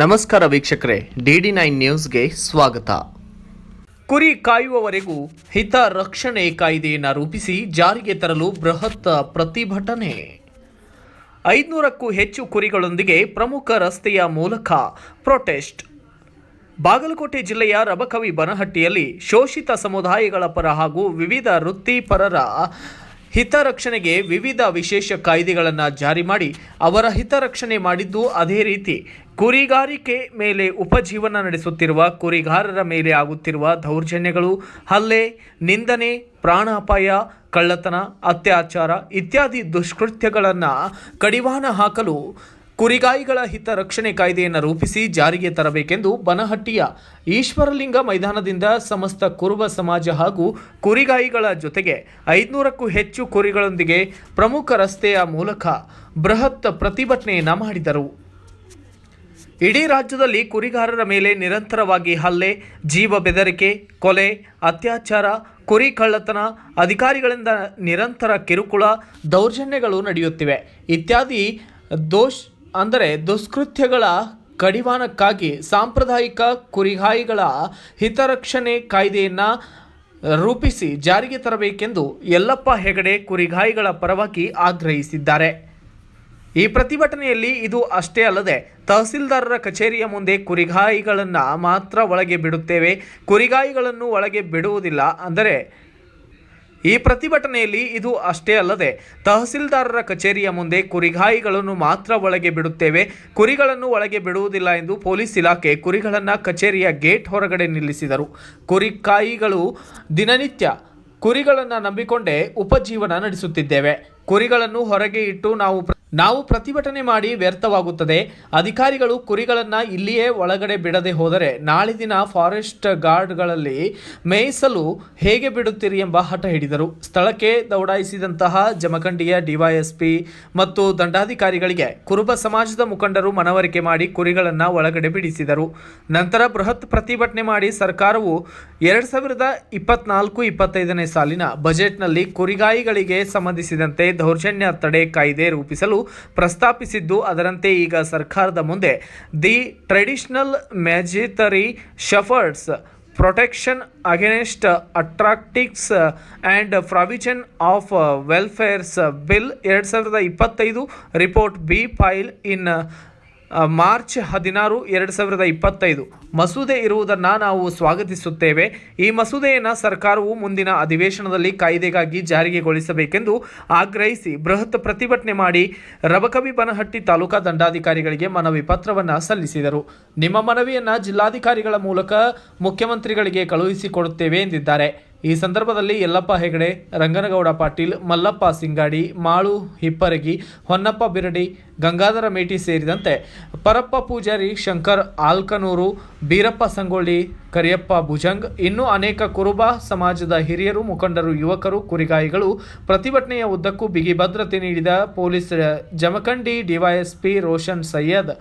ನಮಸ್ಕಾರ ವೀಕ್ಷಕರೇ, D D nine ನ್ಯೂಸ್ಗೆ ಸ್ವಾಗತ. ಕುರಿ ಕಾಯುವವರೆಗೂ ಹಿತ ರಕ್ಷಣೆ ಕಾಯ್ದೆಯನ್ನು ರೂಪಿಸಿ ಜಾರಿಗೆ ತರಲು ಬೃಹತ್ ಪ್ರತಿಭಟನೆ. ಐದುನೂರಕ್ಕೂ ಹೆಚ್ಚು ಕುರಿಗಳೊಂದಿಗೆ ಪ್ರಮುಖ ರಸ್ತೆಯ ಮೂಲಕ ಪ್ರೊಟೆಸ್ಟ್. ಬಾಗಲಕೋಟೆ ಜಿಲ್ಲೆಯ ರಬಕವಿ ಬನಹಟ್ಟಿಯಲ್ಲಿ ಶೋಷಿತ ಸಮುದಾಯಗಳ ಪರ ಹಾಗೂ ವಿವಿಧ ವೃತ್ತಿಪರರ ಹಿತರಕ್ಷಣೆಗೆ ವಿವಿಧ ವಿಶೇಷ ಕಾಯ್ದೆಗಳನ್ನು ಜಾರಿ ಮಾಡಿ ಅವರ ಹಿತರಕ್ಷಣೆ ಮಾಡಿದ್ದು ಅದೇ ರೀತಿ ಕುರಿಗಾರಿಕೆ ಮೇಲೆ ಉಪಜೀವನ ನಡೆಸುತ್ತಿರುವ ಕುರಿಗಾರರ ಮೇಲೆ ಆಗುತ್ತಿರುವ ದೌರ್ಜನ್ಯಗಳು, ಹಲ್ಲೆ, ನಿಂದನೆ, ಪ್ರಾಣಾಪಾಯ, ಕಳ್ಳತನ, ಅತ್ಯಾಚಾರ ಇತ್ಯಾದಿ ದುಷ್ಕೃತ್ಯಗಳನ್ನು ಕಡಿವಾಣ ಹಾಕಲು ಕುರಿಗಾಯಿಗಳ ಹಿತ ರಕ್ಷಣೆ ಕಾಯ್ದೆಯನ್ನು ರೂಪಿಸಿ ಜಾರಿಗೆ ತರಬೇಕೆಂದು ಬನಹಟ್ಟಿಯ ಈಶ್ವರಲಿಂಗ ಮೈದಾನದಿಂದ ಸಮಸ್ತ ಕುರುಬ ಸಮಾಜ ಹಾಗೂ ಕುರಿಗಾಯಿಗಳ ಜೊತೆಗೆ ಐದುನೂರಕ್ಕೂ ಹೆಚ್ಚು ಕುರಿಗಳೊಂದಿಗೆ ಪ್ರಮುಖ ರಸ್ತೆಯ ಮೂಲಕ ಬೃಹತ್ ಪ್ರತಿಭಟನೆಯನ್ನು ಮಾಡಿದರು. ಇಡೀ ರಾಜ್ಯದಲ್ಲಿ ಕುರಿಗಾರರ ಮೇಲೆ ನಿರಂತರವಾಗಿ ಹಲ್ಲೆ, ಜೀವ ಬೆದರಿಕೆ, ಕೊಲೆ, ಅತ್ಯಾಚಾರ, ಕುರಿ ಕಳ್ಳತನ, ಅಧಿಕಾರಿಗಳಿಂದ ನಿರಂತರ ಕಿರುಕುಳ, ದೌರ್ಜನ್ಯಗಳು ನಡೆಯುತ್ತಿವೆ. ಇತ್ಯಾದಿ ದೋಷ್, ಅಂದರೆ ದುಷ್ಕೃತ್ಯಗಳ ಕಡಿವಾಣಕ್ಕಾಗಿ ಸಾಂಪ್ರದಾಯಿಕ ಕುರಿಗಾಯಿಗಳ ಹಿತರಕ್ಷಣೆ ಕಾಯ್ದೆಯನ್ನು ರೂಪಿಸಿ ಜಾರಿಗೆ ತರಬೇಕೆಂದು ಯಲ್ಲಪ್ಪ ಹೆಗಡೆ ಕುರಿಗಾಯಿಗಳ ಪರವಾಗಿ ಆಗ್ರಹಿಸಿದ್ದಾರೆ. ಈ ಪ್ರತಿಭಟನೆಯಲ್ಲಿ ಇದು ಅಷ್ಟೇ ಅಲ್ಲದೆ, ತಹಸೀಲ್ದಾರರ ಕಚೇರಿಯ ಮುಂದೆ ಕುರಿಗಾಯಿಗಳನ್ನು ಮಾತ್ರ ಒಳಗೆ ಬಿಡುತ್ತೇವೆ. ಕುರಿಗಾಯಿಗಳನ್ನು ಒಳಗೆ ಬಿಡುವುದಿಲ್ಲ ಅಂದರೆ, ಈ ಪ್ರತಿಭಟನೆಯಲ್ಲಿ ಇದು ಅಷ್ಟೇ ಅಲ್ಲದೆ, ತಹಸೀಲ್ದಾರರ ಕಚೇರಿಯ ಮುಂದೆ ಕುರಿಗಾಯಿಗಳನ್ನು ಮಾತ್ರ ಒಳಗೆ ಬಿಡುತ್ತೇವೆ. ಕುರಿಗಳನ್ನು ಒಳಗೆ ಬಿಡುವುದಿಲ್ಲ ಎಂದು ಪೊಲೀಸ್ ಇಲಾಖೆ ಕುರಿಗಳನ್ನು ಕಚೇರಿಯ ಗೇಟ್ ಹೊರಗಡೆ ನಿಲ್ಲಿಸಿದರು. ಕುರಿಕಾಯಿಗಳು ದಿನನಿತ್ಯ ಕುರಿಗಳನ್ನು ನಂಬಿಕೊಂಡೇ ಉಪಜೀವನ ನಡೆಸುತ್ತಿದ್ದೇವೆ. ಕುರಿಗಳನ್ನು ಹೊರಗೆ ಇಟ್ಟು ನಾವು ನಾವು ಪ್ರತಿಭಟನೆ ಮಾಡಿ ವ್ಯರ್ಥವಾಗುತ್ತದೆ. ಅಧಿಕಾರಿಗಳು ಕುರಿಗಳನ್ನು ಇಲ್ಲಿಯೇ ಒಳಗಡೆ ಬಿಡದೆ ಹೋದರೆ ನಾಳೆ ದಿನ ಫಾರೆಸ್ಟ್ ಗಾರ್ಡ್ಗಳಲ್ಲಿ ಮೇಯಿಸಲು ಹೇಗೆ ಬಿಡುತ್ತೀರಿ ಎಂಬ ಹಠ ಹಿಡಿದರು. ಸ್ಥಳಕ್ಕೆ ದೌಡಾಯಿಸಿದಂತಹ ಜಮಖಂಡಿಯ ಡಿವೈಎಸ್ಪಿ ಮತ್ತು ದಂಡಾಧಿಕಾರಿಗಳಿಗೆ ಕುರುಬ ಸಮಾಜದ ಮುಖಂಡರು ಮನವರಿಕೆ ಮಾಡಿ ಕುರಿಗಳನ್ನು ಒಳಗಡೆ ಬಿಡಿಸಿದರು. ನಂತರ ಬೃಹತ್ ಪ್ರತಿಭಟನೆ ಮಾಡಿ ಸರ್ಕಾರವು ಎರಡು ಸಾವಿರದ ಇಪ್ಪತ್ನಾಲ್ಕು ಇಪ್ಪತ್ತೈದನೇ ಸಾಲಿನ ಬಜೆಟ್ನಲ್ಲಿ ಕುರಿಗಾಯಿಗಳಿಗೆ ಸಂಬಂಧಿಸಿದಂತೆ ದೌರ್ಜನ್ಯ ತಡೆ ಕಾಯ್ದೆ ರೂಪಿಸಲು ಪ್ರಸ್ತಾಪಿಸಿದ್ದು. ಅದರಂತೆ ಈಗ ಸರ್ಕಾರದ ಮುಂದೆ the traditional migratory shepherds, protection against atrocities and provision of welfares bill ಎರಡು ಸಾವಿರದ ಇಪ್ಪತ್ತೈದು report be file in March ಹದಿನಾರು ಎರಡು ಸಾವಿರದ ಇಪ್ಪತ್ತೈದು. ಮಸೂದೆ ಇರುವುದನ್ನು ನಾವು ಸ್ವಾಗತಿಸುತ್ತೇವೆ. ಈ ಮಸೂದೆಯನ್ನು ಸರ್ಕಾರವು ಮುಂದಿನ ಅಧಿವೇಶನದಲ್ಲಿ ಕಾಯ್ದೆಗಾಗಿ ಜಾರಿಗೆಗೊಳಿಸಬೇಕೆಂದು ಆಗ್ರಹಿಸಿ ಬೃಹತ್ ಪ್ರತಿಭಟನೆ ಮಾಡಿ ರಬಕವಿ ಬನಹಟ್ಟಿ ತಾಲೂಕಾ ದಂಡಾಧಿಕಾರಿಗಳಿಗೆ ಮನವಿ ಪತ್ರವನ್ನು ಸಲ್ಲಿಸಿದರು. ನಿಮ್ಮ ಮನವಿಯನ್ನು ಜಿಲ್ಲಾಧಿಕಾರಿಗಳ ಮೂಲಕ ಮುಖ್ಯಮಂತ್ರಿಗಳಿಗೆ ಕಳುಹಿಸಿಕೊಡುತ್ತೇವೆ ಎಂದಿದ್ದಾರೆ. ಈ ಸಂದರ್ಭದಲ್ಲಿ ಯಲ್ಲಪ್ಪ ಹೆಗಡೆ, ರಂಗನಗೌಡ ಪಾಟೀಲ್, ಮಲ್ಲಪ್ಪ ಸಿಂಗಾಡಿ, ಮಾಳು ಹಿಪ್ಪರಗಿ, ಹೊನ್ನಪ್ಪ ಬಿರಡಿ, ಗಂಗಾಧರ ಮೇಟಿ ಸೇರಿದಂತೆ ಪರಪ್ಪ ಪೂಜಾರಿ ಶಂಕರ್, ಆಲ್ಕನೂರು, ಬೀರಪ್ಪ ಸಂಗೊಳ್ಳಿ ಕರಿಯಪ್ಪ ಭುಜಂಗ್. ಇನ್ನೂ ಅನೇಕ ಕುರುಬ ಸಮಾಜದ ಹಿರಿಯರು, ಮುಖಂಡರು, ಯುವಕರು, ಕುರಿಗಾಯಿಗಳು ಪ್ರತಿಭಟನೆಯ ಉದ್ದಕ್ಕೂ ಬಿಗಿ ಭದ್ರತೆ ನೀಡಿದ police Jamkhandi DYSP Roshan Sayyad,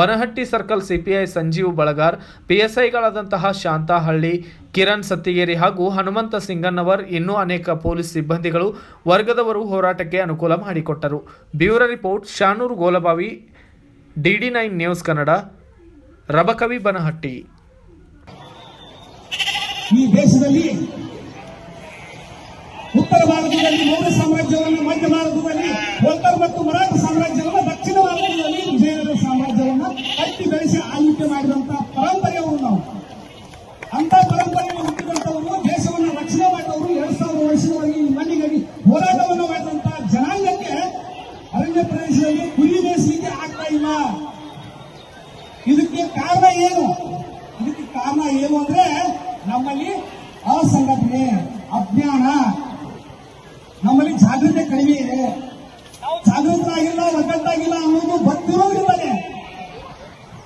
Banahatti circle CPI Sanjeev Balagar, ಪಿಎಸ್ಐಗಳಾದಂತಹ Shantahalli, Kiran Sattigeri ಹಾಗೂ ಹನುಮಂತ ಸಿಂಗನ್ನವರ್. ಇನ್ನೂ ಅನೇಕ ಪೊಲೀಸ್ ಸಿಬ್ಬಂದಿಗಳು ವರ್ಗದವರು ಹೋರಾಟಕ್ಕೆ ಅನುಕೂಲ ಮಾಡಿಕೊಟ್ಟರು. Bureau report, Shanur Golabavi, DD nine news Kannada, Rabakavi Banahatti. ಈ ದೇಶದಲ್ಲಿ ಉತ್ತರ ಭಾರತದಲ್ಲಿ ಮೌರ್ಯ ಸಾಮ್ರಾಜ್ಯವನ್ನು ಮಧ್ಯ ಭಾರತದಲ್ಲಿ ಹೋಲ್ಕರ್ ಮತ್ತು ಮರಾಠ ಸಾಮ್ರಾಜ್ಯವನ್ನು ದಕ್ಷಿಣ ಭಾರತದಲ್ಲಿ ವಿಜಯನಗರ ಸಾಮ್ರಾಜ್ಯವನ್ನು ಕಟ್ಟಿ ಬೆಳೆಸಿ ಆಳ್ವಿಕೆ ಮಾಡಿದಂತಹ ಪರಂಪರೆಯವರು ನಾವು ಅಂತ ಪರಂಪರೆಯನ್ನು ಹುಟ್ಟಿದಂತವರು ದೇಶವನ್ನು ರಕ್ಷಣೆ ಮಾಡಿದವರು ಎರಡ್ ಸಾವಿರ ವರ್ಷದವರೆಗೆ ಈ ಮಣ್ಣಿಗಾಗಿ ಹೋರಾಟವನ್ನು ಮಾಡಿದಂತಹ ಜನಾಂಗಕ್ಕೆ ಅರಣ್ಯ ಪ್ರದೇಶದಲ್ಲಿ ಕುರಿ ಮೇಯಿಸಲಿಕ್ಕೆ ಆಗ್ತಾ ಇಲ್ಲ ಇದಕ್ಕೆ ಕಾರಣ ಏನು ಇದಕ್ಕೆ ಕಾರಣ ಏನು ಅಂದ್ರೆ ನಮ್ಮಲ್ಲಿ ಅಸಂಘಟನೆ ಅಜ್ಞಾನ ನಮ್ಮಲ್ಲಿ ಜಾಗೃತಿ ಕಡಿಮೆ ಇದೆ ಜಾಗೃತರಾಗಿಲ್ಲ ಒಗ್ಗಟ್ಟಾಗಿಲ್ಲ ಅನ್ನೋದು ಗೊತ್ತಿರೋದ್ರಿಂದಲೇ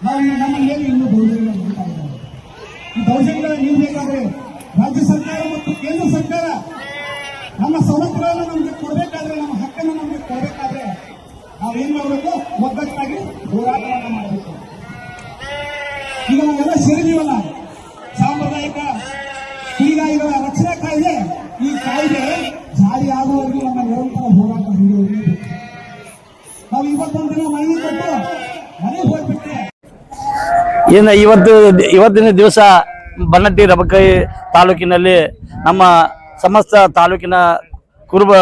ನಾವು ನಮ್ಮಲ್ಲಿ ಏನು ಇನ್ನೂ ದೌರ್ಜನ್ಯ ನಡೀತಾ ಇದೆ. ಈ ದೌರ್ಜನ್ಯಗಳ ನೀಡಬೇಕಾದ್ರೆ ರಾಜ್ಯ ಸರ್ಕಾರ ಮತ್ತು ಕೇಂದ್ರ ಸರ್ಕಾರ ನಮ್ಮ ಸವಲತ್ತುಗಳನ್ನು ನಮಗೆ ಕೊಡಬೇಕಾದ್ರೆ ನಮ್ಮ ಹಕ್ಕನ್ನು ನಮಗೆ ಕೊಡಬೇಕಾದ್ರೆ ನಾವೇನ್ ಮಾಡಬೇಕು ಒಗ್ಗಟ್ಟಾಗಿ ಹೋರಾಟವನ್ನು ಮಾಡಬೇಕು ಈಗ ನಾವೆಲ್ಲ ಸೇರಿದೀವಲ್ಲ. ಸಾಂಪ್ರದಾಯಿಕ ಕುರಿಗಾಯಿಗಳ ರಕ್ಷಣಾ ಕಾಯ್ದೆ. ಈ ಕಾಯ್ದೆ ಜಾರಿಯಾಗುವವರೆಗೂ ನಮ್ಮ ನಿರಂತರ ಹೋರಾಟ ನಡೆಯುವುದು. ನಾವು ಇವತ್ತೊಂದು ದಿನ ಮನೆ ಕೊಟ್ಟು ಮನೆಗೆ ಹೋಗ್ಬಿಟ್ರೆ ಇನ್ನು ಇವತ್ತು ಇವತ್ತಿನ ದಿವಸ ಬನ್ನಟ್ಟಿ ರಬಕೈ ತಾಲೂಕಿನಲ್ಲಿ ನಮ್ಮ ಸಮಸ್ತ ತಾಲೂಕಿನ ಕುರುಬ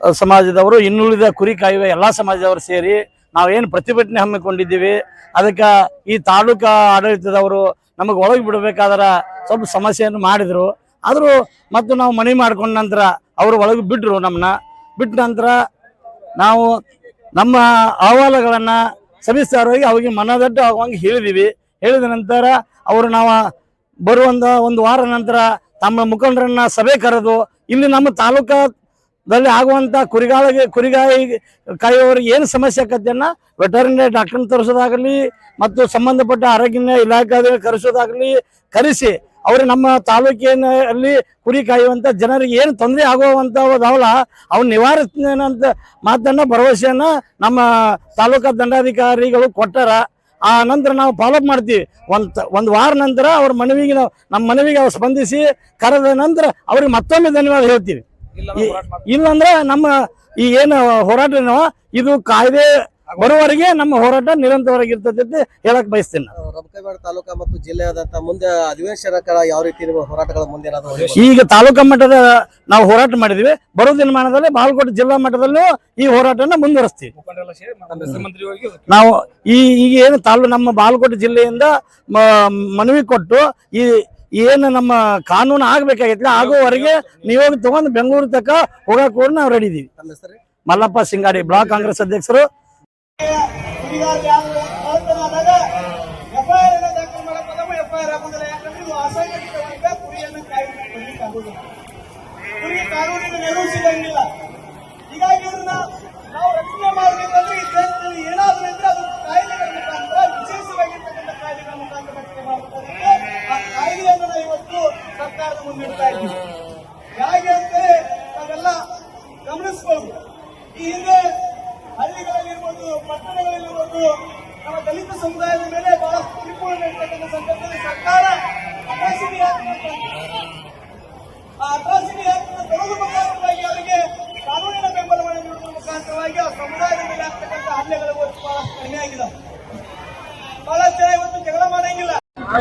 ಸಮಾಜದವರು ಇನ್ನುಳಿದ ಕುರಿ ಕಾಯುವ ಎಲ್ಲಾ ಸಮಾಜದವರು ಸೇರಿ ನಾವೇನು ಪ್ರತಿಭಟನೆ ಹಮ್ಮಿಕೊಂಡಿದ್ದೀವಿ, ಅದಕ್ಕೆ ಈ ತಾಲೂಕಾ ಆಡಳಿತದವರು ನಮಗೆ ಒಳಗೆ ಬಿಡಬೇಕಾದ್ರೆ ಸ್ವಲ್ಪ ಸಮಸ್ಯೆಯನ್ನು ಮಾಡಿದರು. ಆದರೂ ಮತ್ತು ನಾವು ಮನವಿ ಮಾಡಿಕೊಂಡ ನಂತರ ಅವರು ಒಳಗೆ ಬಿಟ್ಟರು ನಮ್ಮನ್ನ ಬಿಟ್ಟ ನಂತರ ನಾವು ನಮ್ಮ ಅಹವಾಲುಗಳನ್ನು ಸವಿಸ್ತಾರವಾಗಿ ಅವ್ರಿಗೆ ಮನದಟ್ಟು ಆಗುವಂಗೆ ಹೇಳಿದೀವಿ. ಹೇಳಿದ ನಂತರ ಅವರು ನಾವು ಬರುವಂಥ ಒಂದು ವಾರ ನಂತರ ತಮ್ಮ ಮುಖಂಡರನ್ನ ಸಭೆ ಕರೆದು, ಇಲ್ಲಿ ನಮ್ಮ ತಾಲೂಕದಲ್ಲಿ ಆಗುವಂತ ಕುರಿಗಾಳಿಗೆ ಕುರಿಗಾಯಿ ಕಾಯುವವರಿಗೆ ಏನು ಸಮಸ್ಯೆ ಆಕತ್ತೆಯನ್ನ ವೆಟರ್ನರಿ ಡಾಕ್ಟರ್ ತರಿಸೋದಾಗಲಿ ಮತ್ತು ಸಂಬಂಧಪಟ್ಟ ಆರೋಗ್ಯ ಇಲಾಖೆ ಕರೆಸೋದಾಗಲಿ ಕರೆಸಿ ಅವರು ನಮ್ಮ ತಾಲೂಕಿನಲ್ಲಿ ಕುರಿ ಕಾಯುವಂತ ಜನರಿಗೆ ಏನು ತೊಂದರೆ ಆಗುವಂತವಲ್ಲ ಅವ್ನ ನಿವಾರಿಸ್ತೇನಂತ ಮಾತನ್ನ ಭರವಸೆಯನ್ನ ನಮ್ಮ ತಾಲೂಕಾ ದಂಡಾಧಿಕಾರಿಗಳು ಕೊಟ್ಟಾರ. ಆ ನಂತರ ನಾವು ಫಾಲೋಅಪ್ ಮಾಡ್ತೀವಿ. ಒಂದ್ ಒಂದು ವಾರ ನಂತರ ಅವ್ರ ಮನವಿಗೆ ನಾವು ನಮ್ಮ ಮನವಿಗೆ ಅವ್ರು ಸ್ಪಂದಿಸಿ ಕರೆದ ನಂತರ ಅವ್ರಿಗೆ ಮತ್ತೊಮ್ಮೆ ಧನ್ಯವಾದ ಹೇಳ್ತೀವಿ. ಇಲ್ಲಂದ್ರೆ ನಮ್ಮ ಈ ಏನು ಹೋರಾಟ ಏನೋ ಇದು ಕಾಯ್ದೆ ಬರುವವರೆಗೆ ನಮ್ಮ ಹೋರಾಟ ನಿರಂತರವಾಗಿರ್ತದೆ ಅಂತ ಹೇಳಕ್ ಬಯಸ್ತೇನೆ ತಾಲೂಕಾ ಮತ್ತು ಜಿಲ್ಲೆಯಾದಂತ ಮುಂದೆ ಯಾವ ರೀತಿ ಹೋರಾಟಗಳ ಮುಂದೆ ಈಗ ತಾಲೂಕಾ ಮಟ್ಟದ ನಾವು ಹೋರಾಟ ಮಾಡಿದ್ವಿ. ಬರೋ ದಿನಮಾನದಲ್ಲಿ ಬಾಗಲಕೋಟೆ ಜಿಲ್ಲಾ ಮಟ್ಟದಲ್ಲೂ ಈ ಹೋರಾಟನ ಮುಂದುವರಿಸ್ತೀವಿ. ನಾವು ಈ ಈಗ ಏನು ತಾಲೂ ನಮ್ಮ ಬಾಗಲಕೋಟೆ ಜಿಲ್ಲೆಯಿಂದ ಮನವಿ ಕೊಟ್ಟು ಈ ಏನು ನಮ್ಮ ಕಾನೂನು ಆಗ್ಬೇಕಾಗೈತಿ ಆಗೋವರೆಗೆ ನೀವು ತಗೊಂಡು ಬೆಂಗಳೂರು ತಕ್ಕ ಹೋಗಕ್ ಕೂಡ ನಾವು ರೆಡಿ ಇದೀವಿ. ಮಲ್ಲಪ್ಪ ಸಿಂಗಾಡಿ ಬ್ಲಾಕ್ ಕಾಂಗ್ರೆಸ್ ಅಧ್ಯಕ್ಷರು. ಹುಡುಗಾರ ಹೀಗಾಗಿ ನಾವು ಎಫ್ಐಆರ್ ದಾಖಲು ಮಾಡಕ್ ಹೋದಾಗ ಎಫ್ಐಆರ್ ಆಗುದಿಲ್ಲ ಯಾಕಂದ್ರೆ ಇದು ಅಸಂಘಟಿತ ವರ್ಗ ಕುರಿಯನ್ನು ಕಾಯ್ದುಕೊಳ್ಳಿಕ್ಕೆ ಆಗುದಿಲ್ಲ ಕುರಿಗೆ ಕಾನೂನಿನ ನೆರವು ಸಿಗಂಗಿಲ್ಲ ಹೀಗಾಗಿ ಇದನ್ನ ನಾವು ರಕ್ಷಣೆ ಮಾಡಬೇಕಂದ್ರೆ ಈ ದೇಶದಲ್ಲಿ ಏನಾದ್ರೂ ಇದ್ರೆ ಅದು ಕಾಯ್ದೆಗಳ ಮುಖಾಂತರ ವಿಶೇಷವಾಗಿರ್ತಕ್ಕಂಥ ಕಾಯ್ದೆಗಳ ಮುಖಾಂತರ ರಕ್ಷಣೆ ಮಾಡಬೇಕಾಗುತ್ತೆ ಆ ಕಾಯ್ದೆಯನ್ನು ನಾವು ಇವತ್ತು ಸರ್ಕಾರದ ಮುಂದಿಡ್ತಾ ಇದ್ದೀವಿ ಹೇಗೆ ಅಂದ್ರೆ ನಾವೆಲ್ಲ ಗಮನಿಸಬಹುದು ಈ ಹಿಂದೆ ಹಳ್ಳಿಗಳಲ್ಲಿರ್ಬೋದು ಪಟ್ಟಣಗಳಲ್ಲಿರ್ಬೋದು ನಮ್ಮ ದಲಿತ ಸಮುದಾಯದ ಮೇಲೆ ಬಹಳಷ್ಟು ಕಿರುಕುಳ ನೀಡ್ತಕ್ಕಂಥ ಸಂದರ್ಭದಲ್ಲಿ ಸರ್ಕಾರ ಅಟ್ರಾಸಿಟಿ ಆಕ್ಟ್ ಆ ಅಟ್ರಾಸಿಟಿ ಆಕ್ಟ್ ತರೋದು ಮುಖಾಂತರವಾಗಿ ಅವರಿಗೆ ಕಾನೂನಿನ ಬೆಂಬಲವನ್ನು ನೀಡುವುದರ ಮುಖಾಂತರವಾಗಿ ಆ ಸಮುದಾಯದ ಮೇಲೆ ಆಗ್ತಕ್ಕಂಥ ಹಲ್ಲೆಗಳು ಇವತ್ತು ಬಹಳಷ್ಟು ಕಡಿಮೆ ಆಗಿದೆ ಬಹಳಷ್ಟು ಜನ ಇವತ್ತು ಜಗಳ ಮಾಡಂಗಿಲ್ಲ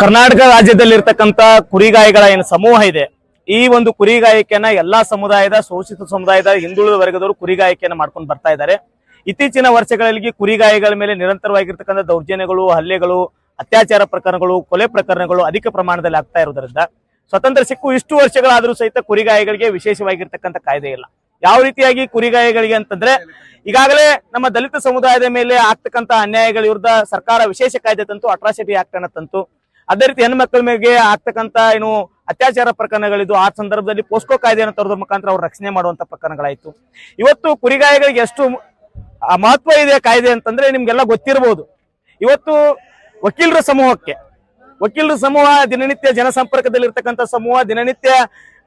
ಕರ್ನಾಟಕ ರಾಜ್ಯದಲ್ಲಿರ್ತಕ್ಕಂತ ಕುರಿಗಾಯಿಗಳ ಏನು ಸಮೂಹ ಇದೆ, ಈ ಒಂದು ಕುರಿಗಾಯಿಕೆಯನ್ನ ಎಲ್ಲಾ ಸಮುದಾಯದ, ಶೋಷಿತ ಸಮುದಾಯದ, ಹಿಂದುಳಿದ ವರ್ಗದವರು ಕುರಿಗಾಯಿಕೆಯನ್ನ ಮಾಡ್ಕೊಂಡು ಬರ್ತಾ ಇದ್ದಾರೆ. ಇತ್ತೀಚಿನ ವರ್ಷಗಳಲ್ಲಿ ಕುರಿಗಾಯಿಗಳ ಮೇಲೆ ನಿರಂತರವಾಗಿರ್ತಕ್ಕಂಥ ದೌರ್ಜನ್ಯಗಳು, ಹಲ್ಲೆಗಳು, ಅತ್ಯಾಚಾರ ಪ್ರಕರಣಗಳು, ಕೊಲೆ ಪ್ರಕರಣಗಳು ಅಧಿಕ ಪ್ರಮಾಣದಲ್ಲಿ ಆಗ್ತಾ ಇರೋದ್ರಿಂದ ಸ್ವತಂತ್ರ ಸಿಕ್ಕು ಇಷ್ಟು ವರ್ಷಗಳಾದರೂ ಸಹಿತ ಕುರಿಗಾಯಿಗಳಿಗೆ ವಿಶೇಷವಾಗಿರ್ತಕ್ಕಂಥ ಕಾಯ್ದೆ ಇಲ್ಲ. ಯಾವ ರೀತಿಯಾಗಿ ಕುರಿಗಾಯಿಗಳಿಗೆ ಅಂತಂದ್ರೆ, ಈಗಾಗಲೇ ನಮ್ಮ ದಲಿತ ಸಮುದಾಯದ ಮೇಲೆ ಆಗ್ತಕ್ಕಂಥ ಅನ್ಯಾಯಗಳ ವಿರುದ್ಧ ಸರ್ಕಾರ ವಿಶೇಷ ಕಾಯ್ದೆ ತಂತು ಅಟ್ರಾಸಿಟಿ ಆಕ್ಟ್ ಅನ್ನ ತಂತು. ಅದೇ ರೀತಿ ಹೆಣ್ಮಕ್ಳ ಮೇಲೆ ಆಗ್ತಕ್ಕಂಥ ಏನು ಅತ್ಯಾಚಾರ ಪ್ರಕರಣಗಳಿದ್ದು, ಆ ಸಂದರ್ಭದಲ್ಲಿ ಪೋಸ್ಕೋ ಕಾಯ್ದೆಯನ್ನು ತರೋದ್ರ ಮುಖಾಂತರ ಅವ್ರು ರಕ್ಷಣೆ ಮಾಡುವಂತ ಪ್ರಕರಣಗಳಾಯ್ತು. ಇವತ್ತು ಕುರಿಗಾಯಗಳಿಗೆ ಎಷ್ಟು ಮಹತ್ವ ಇದೆ ಕಾಯ್ದೆ ಅಂತಂದ್ರೆ ನಿಮ್ಗೆಲ್ಲ ಗೊತ್ತಿರಬಹುದು ಇವತ್ತು ವಕೀಲರ ಸಮೂಹಕ್ಕೆ, ವಕೀಲರ ಸಮೂಹ ದಿನನಿತ್ಯ ಜನಸಂಪರ್ಕದಲ್ಲಿರ್ತಕ್ಕಂಥ ಸಮೂಹ ದಿನನಿತ್ಯ,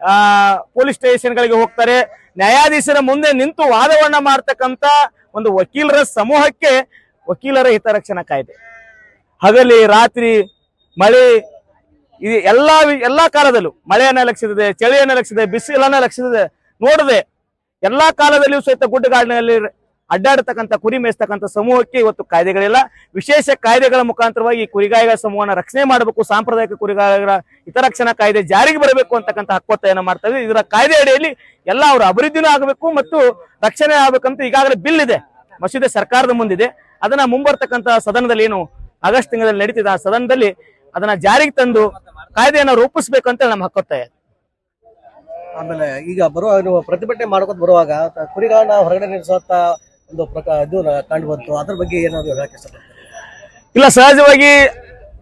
ಆ, ಪೊಲೀಸ್ ಸ್ಟೇಷನ್ಗಳಿಗೆ ಹೋಗ್ತಾರೆ. ನ್ಯಾಯಾಧೀಶರ ಮುಂದೆ ನಿಂತು ವಾದವನ್ನ ಮಾಡ್ತಕ್ಕಂಥ ಒಂದು ವಕೀಲರ ಸಮೂಹಕ್ಕೆ ವಕೀಲರ ಹಿತರಕ್ಷಣಾ ಕಾಯ್ದೆ. ಹಗಲಿ, ರಾತ್ರಿ ಮಳೆ ಇದು ಎಲ್ಲಾ ಎಲ್ಲಾ ಕಾಲದಲ್ಲೂ ಮಳೆಯನ್ನ ಲಕ್ಷಿಸಿದೆ, ಚಳಿಯನ್ನ ಲಕ್ಷಿಸಿದೆ, ಬಿಸಿಲನ್ನ ಲಕ್ಷಿಸಿದೆ ನೋಡದೆ ಎಲ್ಲಾ ಕಾಲದಲ್ಲಿಯೂ ಸಹಿತ ಗುಡ್ಡಗಾಡಿನಲ್ಲಿ ಅಡ್ಡಾಡತಕ್ಕಂಥ, ಕುರಿ ಮೇಯಿಸ್ತಕ್ಕಂಥ ಸಮೂಹಕ್ಕೆ ಇವತ್ತು ಕಾಯ್ದೆಗಳಿಲ್ಲ. ವಿಶೇಷ ಕಾಯ್ದೆಗಳ ಮುಖಾಂತರವಾಗಿ ಕುರಿಗಾಯಿಗಳ ಸಮೂಹನ ರಕ್ಷಣೆ ಮಾಡಬೇಕು, ಸಾಂಪ್ರದಾಯಿಕ ಕುರಿಗಾಯಿಗಳ ಹಿತರಕ್ಷಣಾ ಕಾಯ್ದೆ ಜಾರಿಗೆ ಬರಬೇಕು ಅಂತಕ್ಕಂಥ ಹಕ್ಕೊತ್ತಾಯನ ಇದೆ ಇದರ ಕಾಯ್ದೆ ಅಡಿಯಲ್ಲಿ ಎಲ್ಲ ಅವರ ಅಭಿವೃದ್ಧಿನೂ ಆಗಬೇಕು ಮತ್ತು ರಕ್ಷಣೆ ಆಗಬೇಕಂತ ಈಗಾಗಲೇ ಬಿಲ್ ಇದೆ. ಮಸೂದೆ ಸರ್ಕಾರದ ಮುಂದಿದೆ. ಅದನ್ನ ಮುಂಬರ್ತಕ್ಕಂಥ ಸದನದಲ್ಲಿ ಏನು ಆಗಸ್ಟ್ ತಿಂಗಳಲ್ಲಿ ನಡೀತಿದೆ. ಆ ಸದನದಲ್ಲಿ ಅದನ್ನ ಜಾರಿಗೆ ತಂದು ಕಾಯ್ದೆಯನ್ನು ರೂಪಿಸಬೇಕು ಅಂತ ನಮ್ಮ ಹಕ್ಕೊತ್ತಾಯ ಆಮೇಲೆ ಈಗ ಬರುವ ನೀವು ಪ್ರತಿಭಟನೆ ಮಾಡ್ಕೊಂಡು ಬರುವಾಗ ಕುರಿಗಳನ್ನ ಹೊರಗಡೆ ನಿಲ್ಲಿಸುವಂತ ಒಂದು ಪ್ರಕಾರ ಇದು ಕಂಡು ಬಂತು. ಅದ್ರ ಬಗ್ಗೆ ಏನಾದ್ರು ಹೇಳಕ್ಕೆ ಇಲ್ಲ ಸಹಜವಾಗಿ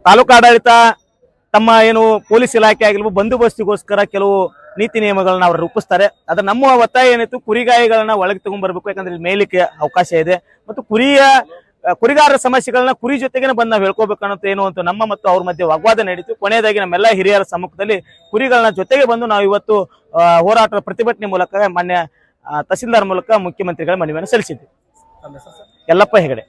ತಾಲೂಕು ಆಡಳಿತ ತಮ್ಮ ಏನು ಪೊಲೀಸ್ ಇಲಾಖೆ ಆಗಿರ್ಬೋದು ಬಂದೋಬಸ್ತಿಗೋಸ್ಕರ ಕೆಲವು ನೀತಿ ನಿಯಮಗಳನ್ನ ಅವ್ರು ರೂಪಿಸ್ತಾರೆ. ಅದ್ರ ನಮ್ಮ ಒತ್ತಾಯ ಏನಿತ್ತು ಕುರಿಗಾಯಿಗಳನ್ನ ಒಳಗೆ ತಗೊಂಡ್ಬರ್ಬೇಕು ಯಾಕಂದ್ರೆ ಇಲ್ಲಿ ಮೇಲಿಕ್ಕೆ ಅವಕಾಶ ಇದೆ. ಮತ್ತು ಕುರಿಯ ಕುರಿಗಾರರ ಸಮಸ್ಯೆಗಳನ್ನ ಕುರಿ ಜೊತೆಗೆ ಬಂದು ನಾವು ಹೇಳ್ಕೋಬೇಕನ್ನೋದು ಏನು ಅಂತ ನಮ್ಮ ಮತ್ತು ಅವ್ರ ಮಧ್ಯೆ ವಾಗ್ವಾದ ನಡೀತು. ಕೊನೆಯದಾಗಿ ನಮ್ಮೆಲ್ಲ ಹಿರಿಯರ ಸಮ್ಮುಖದಲ್ಲಿ ಕುರಿಗಳನ್ನ ಜೊತೆಗೆ ಬಂದು ನಾವು ಇವತ್ತು ಹೋರಾಟ ಪ್ರತಿಭಟನೆ ಮೂಲಕ ಮಾನ್ಯ ತಹಸೀಲ್ದಾರ್ ಮೂಲಕ ಮುಖ್ಯಮಂತ್ರಿಗಳ ಮನವಿಯನ್ನು ಸಲ್ಲಿಸಿದ್ವಿ. ಎಲ್ಲಪ್ಪ ಯಲ್ಲಪ್ಪ ಹೆಗಡೆ.